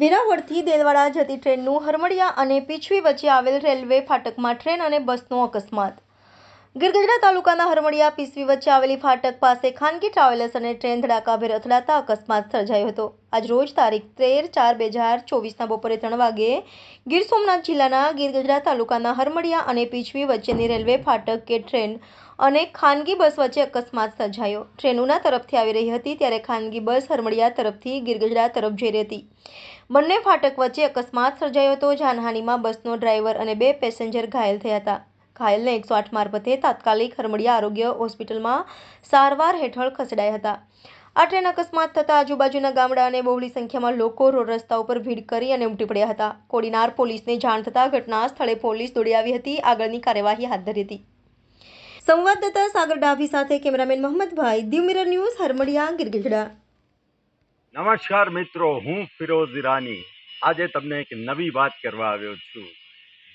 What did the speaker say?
વેરાવળથી દેલવાડા જતી ટ્રેનનું હરમડિયા અને પીછવી વચ્ચે આવેલ રેલવે ફાટકમાં ટ્રેન અને બસનો અકસ્માત. ગીરગઢડા તાલુકાના હરમડિયા પીસવી વચ્ચે આવેલી ફાટક પાસે ખાનગી ટ્રાવેલર્સ અને ટ્રેન ધડાકાભેર અથડાતા અકસ્માત સર્જાયો હતો. આજ રોજ તારીખ તેર ચાર બે હજાર ચોવીસના બપોરે ત્રણ વાગે ગીર સોમનાથ જિલ્લાના ગીરગઢડા તાલુકાના હરમડિયા અને પીછવી વચ્ચેની રેલવે ફાટક કે ટ્રેન અને ખાનગી બસ વચ્ચે અકસ્માત સર્જાયો. ટ્રેન ઉના તરફથી આવી રહી હતી ત્યારે ખાનગી બસ હરમડિયા તરફથી ગીરગઢડા તરફ જઈ રહી હતી. બંને ફાટક વચ્ચે અકસ્માત સર્જાયો હતો. જાનહાનિમાં બસનો ડ્રાઈવર અને બે પેસેન્જર ઘાયલ થયા હતા. ઘાયલને એકસો આઠ મારફતે તાત્કાલિક હરમડિયા આરોગ્ય હોસ્પિટલમાં સારવાર હેઠળ ખસેડાયા હતા. આ ટ્રેન અકસ્માત થતાં આજુબાજુના ગામડા અને બહોળી સંખ્યામાં લોકો રોડ રસ્તા ઉપર ભીડ કરી અને ઉમટી પડ્યા હતા. કોડીનાર પોલીસને જાણ થતાં ઘટના સ્થળે પોલીસ દોડી આવી હતી. આગળની કાર્યવાહી હાથ ધરી હતી. સંવાદદાતા સાગર ડાભી સાથે cameraman મોહમ્મદભાઈ, Diu mirror news, Harmadiya ગિરગિઢડા નમસ્કાર મિત્રો, હું ફિરોઝ ઈરાની. આજે તમને એક નવી વાત કરવા આવ્યો છું.